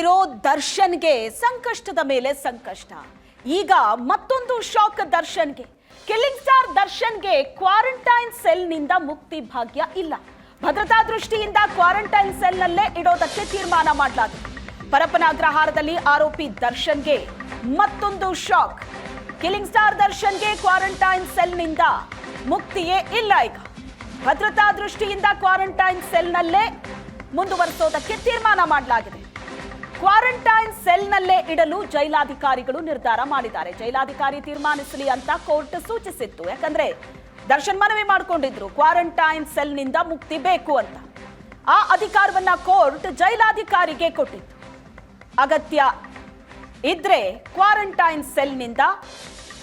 ಜೈಲಲ್ಲಿರೋ ದರ್ಶನ್ಗೆ ಸಂಕಷ್ಟದ ಮೇಲೆ ಸಂಕಷ್ಟ. ಈಗ ಮತ್ತೊಂದು ಶಾಕ್ ದರ್ಶನ್ಗೆ. ಕಿಲ್ಲಿಂಗ್ ಸ್ಟಾರ್ ದರ್ಶನ್ಗೆ ಕ್ವಾರಂಟೈನ್ ಸೆಲ್ನಿಂದ ಮುಕ್ತಿ ಭಾಗ್ಯ ಇಲ್ಲ. ಭದ್ರತಾ ದೃಷ್ಟಿಯಿಂದ ಕ್ವಾರಂಟೈನ್ ಸೆಲ್ನಲ್ಲೇ ಇಡೋದಕ್ಕೆ ತೀರ್ಮಾನ ಮಾಡಲಾಗಿದೆ. ಪರಪ್ಪನ ಅಗ್ರಹಾರದಲ್ಲಿ ಆರೋಪಿ ದರ್ಶನ್ಗೆ ಮತ್ತೊಂದು ಶಾಕ್ ಕಿಲ್ಲಿಂಗ್ ಸ್ಟಾರ್ ದರ್ಶನ್ಗೆ ಕ್ವಾರಂಟೈನ್ ಸೆಲ್ನಿಂದ ಮುಕ್ತಿಯೇ ಇಲ್ಲ ಈಗ. ಭದ್ರತಾ ದೃಷ್ಟಿಯಿಂದ ಕ್ವಾರಂಟೈನ್ ಸೆಲ್ನಲ್ಲೇ ಮುಂದುವರಿಸೋದಕ್ಕೆ ತೀರ್ಮಾನ ಮಾಡಲಾಗಿದೆ. ಕ್ವಾರಂಟೈನ್ ಸೆಲ್ನಲ್ಲೇ ಇಡಲು ಜೈಲಾಧಿಕಾರಿಗಳು ನಿರ್ಧಾರ ಮಾಡಿದ್ದಾರೆ. ಜೈಲಾಧಿಕಾರಿ ತೀರ್ಮಾನಿಸಲಿ ಅಂತ ಕೋರ್ಟ್ ಸೂಚಿಸಿತ್ತು. ಯಾಕಂದ್ರೆ ದರ್ಶನ್ ಮನವಿ ಮಾಡಿಕೊಂಡಿದ್ರು, ಕ್ವಾರಂಟೈನ್ ಸೆಲ್ನಿಂದ ಮುಕ್ತಿ ಬೇಕು ಅಂತ. ಆ ಅಧಿಕಾರವನ್ನ ಕೋರ್ಟ್ ಜೈಲಾಧಿಕಾರಿಗೆ ಕೊಟ್ಟಿತ್ತು. ಅಗತ್ಯ ಇದ್ರೆ ಕ್ವಾರಂಟೈನ್ ಸೆಲ್ನಿಂದ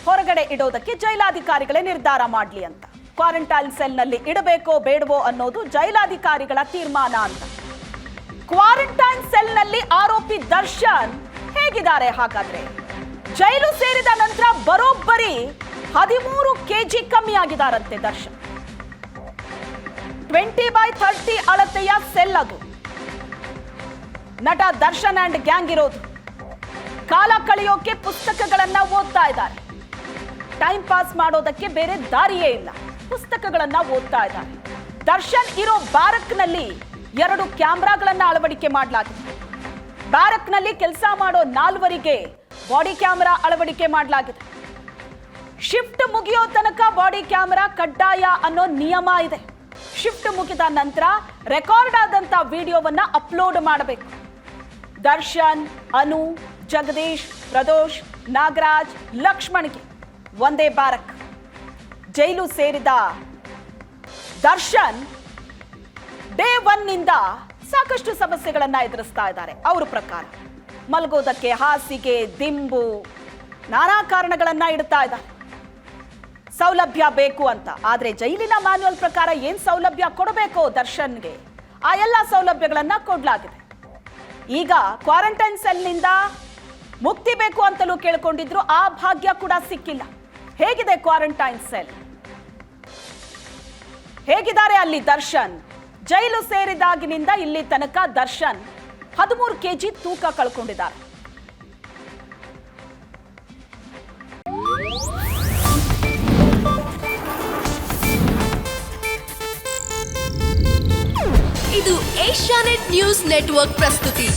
ಹೊರಗಡೆ ಇಡೋದಕ್ಕೆ ಜೈಲಾಧಿಕಾರಿಗಳೇ ನಿರ್ಧಾರ ಮಾಡಲಿ ಅಂತ. ಕ್ವಾರಂಟೈನ್ ಸೆಲ್ನಲ್ಲಿ ಇಡಬೇಕೋ ಬೇಡವೋ ಅನ್ನೋದು ಜೈಲಾಧಿಕಾರಿಗಳ ತೀರ್ಮಾನ ಅಂತ. ಕ್ವಾರಂಟೈನ್ ಸೆಲ್ನಲ್ಲಿ ಆರೋಪಿ ದರ್ಶನ್ ಹೇಗಿದ್ದಾರೆ ಹಾಗಾದ್ರೆ? ಜೈಲು ಸೇರಿದ ನಂತರ ಬರೋಬ್ಬರಿ ಹದಿಮೂರು ಕೆಜಿ ಕಮ್ಮಿ ಆಗಿದಾರಂತೆ ದರ್ಶನ್. ಟ್ವೆಂಟಿ ಬೈ ಥರ್ಟಿ ಅಳತೆಯ ಸೆಲ್ ಅದು. ನಟ ದರ್ಶನ್ ಅಂಡ್ ಗ್ಯಾಂಗ್ ಇರೋದು. ಕಾಲ ಕಳೆಯೋಕೆ ಪುಸ್ತಕಗಳನ್ನ ಓದ್ತಾ ಇದ್ದಾರೆ. ಟೈಮ್ ಪಾಸ್ ಮಾಡೋದಕ್ಕೆ ಬೇರೆ ದಾರಿಯೇ ಇಲ್ಲ. ಪುಸ್ತಕಗಳನ್ನ ಓದ್ತಾ ಇದ್ದಾರೆ. ದರ್ಶನ್ ಇರೋ ಬ್ಯಾರಕ್ನಲ್ಲಿ ಎರಡು ಕ್ಯಾಮ್ರಾಗಳನ್ನ ಅಳವಡಿಕೆ ಮಾಡಲಾಗಿದೆ. ಬ್ಯಾರಕ್ನಲ್ಲಿ ಕೆಲಸ ಮಾಡೋ ನಾಲ್ವರಿಗೆ ಬಾಡಿ ಕ್ಯಾಮೆರಾ ಅಳವಡಿಕೆ ಮಾಡಲಾಗಿದೆ. ಶಿಫ್ಟ್ ಮುಗಿಯೋ ತನಕ ಬಾಡಿ ಕ್ಯಾಮೆರಾ ಕಡ್ಡಾಯ ಅನ್ನೋ ನಿಯಮ ಇದೆ. ಶಿಫ್ಟ್ ಮುಗಿದ ನಂತರ ರೆಕಾರ್ಡ್ ಆದಂತ ವಿಡಿಯೋವನ್ನ ಅಪ್ಲೋಡ್ ಮಾಡಬೇಕು. ದರ್ಶನ್, ಅನು, ಜಗದೀಶ್, ಪ್ರದೋಷ್, ನಾಗರಾಜ್, ಲಕ್ಷ್ಮಣ್ಗೆ ಒಂದೇ ಬಾರಕ್ ಜೈಲು ಸೇರಿದ ದರ್ಶನ್ ಡೇ ಒನ್ನಿಂದ ಸಾಕಷ್ಟು ಸಮಸ್ಯೆಗಳನ್ನ ಎದುರಿಸ್ತಾ ಇದ್ದಾರೆ. ಅವ್ರ ಪ್ರಕಾರ ಮಲಗೋದಕ್ಕೆ ಹಾಸಿಗೆ, ದಿಂಬು, ನಾನಾ ಕಾರಣಗಳನ್ನ ಇಡ್ತಾ ಇದ್ದಾರೆ. ಸೌಲಭ್ಯ ಬೇಕು ಅಂತ. ಆದ್ರೆ ಜೈಲಿನ ಮ್ಯಾನ್ಯುವಲ್ ಪ್ರಕಾರ ಏನ್ ಸೌಲಭ್ಯ ಕೊಡಬೇಕು ದರ್ಶನ್ಗೆ? ಆ ಎಲ್ಲ ಸೌಲಭ್ಯಗಳನ್ನ ಕೊಡಲಾಗಿದೆ. ಈಗ ಕ್ವಾರಂಟೈನ್ ಸೆಲ್ನಿಂದ ಮುಕ್ತಿ ಬೇಕು ಅಂತಲೂ ಕೇಳ್ಕೊಂಡಿದ್ರು, ಆ ಭಾಗ್ಯ ಕೂಡ ಸಿಕ್ಕಿಲ್ಲ. ಹೇಗಿದೆ ಕ್ವಾರಂಟೈನ್ ಸೆಲ್ ಹೇಗಿದ್ದಾರೆ ಅಲ್ಲಿ ದರ್ಶನ್? ಜೈಲು ಸೇರಿದಾಗಿನಿಂದ ಇಲ್ಲಿ ತನಕ ದರ್ಶನ್ ಹದಿಮೂರು ಕೆಜಿ ತೂಕ ಕಳ್ಕೊಂಡಿದ್ದಾರೆ. ಇದು ಏಷ್ಯಾನೆಟ್ ನ್ಯೂಸ್ ನೆಟ್ವರ್ಕ್ ಪ್ರಸ್ತುತಿ.